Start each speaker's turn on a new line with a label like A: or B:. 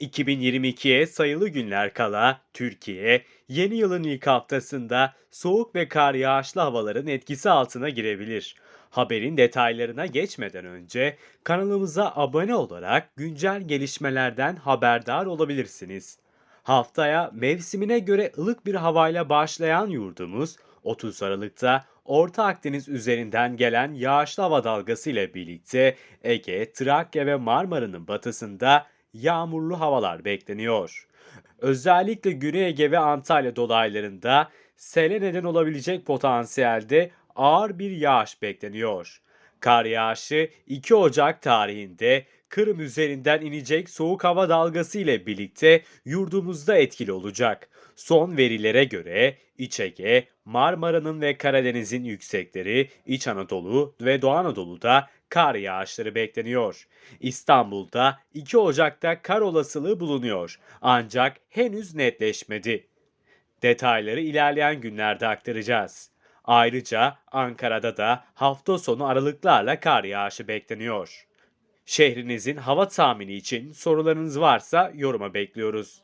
A: 2022'ye sayılı günler kala Türkiye, yeni yılın ilk haftasında soğuk ve kar yağışlı havaların etkisi altına girebilir. Haberin detaylarına geçmeden önce kanalımıza abone olarak güncel gelişmelerden haberdar olabilirsiniz. Haftaya mevsimine göre ılık bir havayla başlayan yurdumuz 30 Aralık'ta Orta Akdeniz üzerinden gelen yağışlı hava dalgası ile birlikte Ege, Trakya ve Marmara'nın batısında yağmurlu havalar bekleniyor. Özellikle Güney Ege ve Antalya dolaylarında sele neden olabilecek potansiyelde ağır bir yağış bekleniyor. Kar yağışı 2 Ocak tarihinde Kırım üzerinden inecek soğuk hava dalgası ile birlikte yurdumuzda etkili olacak. Son verilere göre İç Ege, Marmara'nın ve Karadeniz'in yüksekleri, İç Anadolu ve Doğu Anadolu'da kar yağışları bekleniyor. İstanbul'da 2 Ocak'ta kar olasılığı bulunuyor ancak henüz netleşmedi. Detayları ilerleyen günlerde aktaracağız. Ayrıca Ankara'da da hafta sonu aralıklarla kar yağışı bekleniyor. Şehrinizin hava tahmini için sorularınız varsa yoruma bekliyoruz.